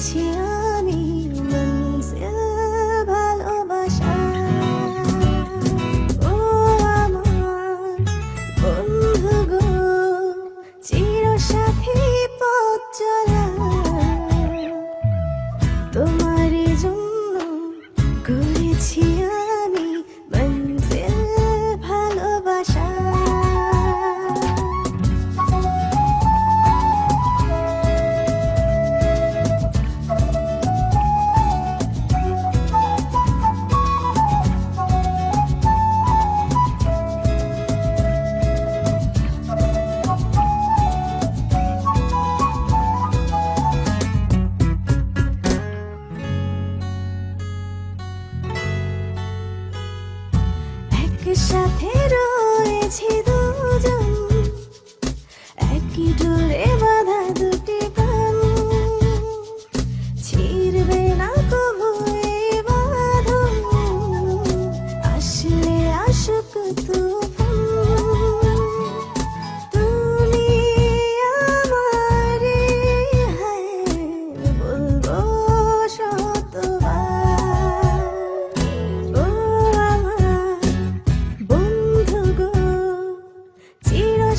情。একসাথে রয়েছি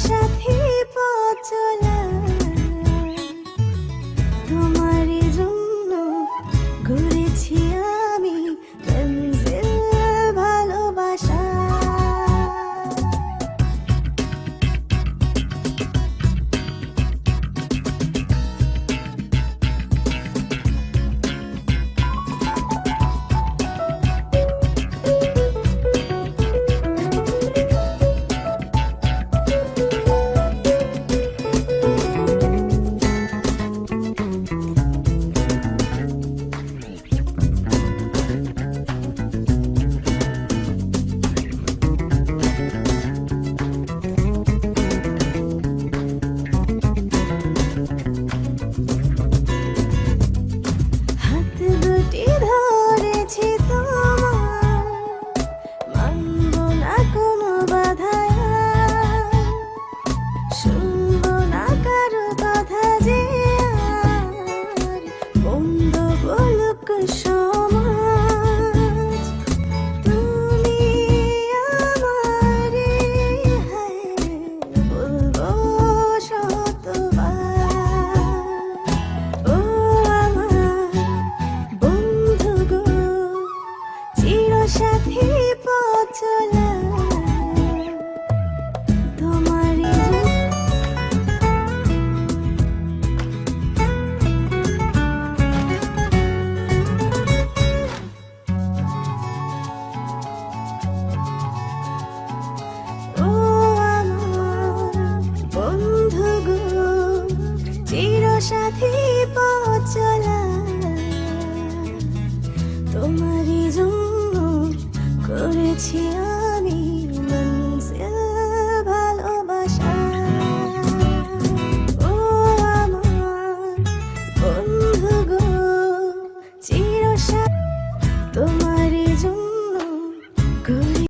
চিরসাথী পথ তোমারই জন্য করেছি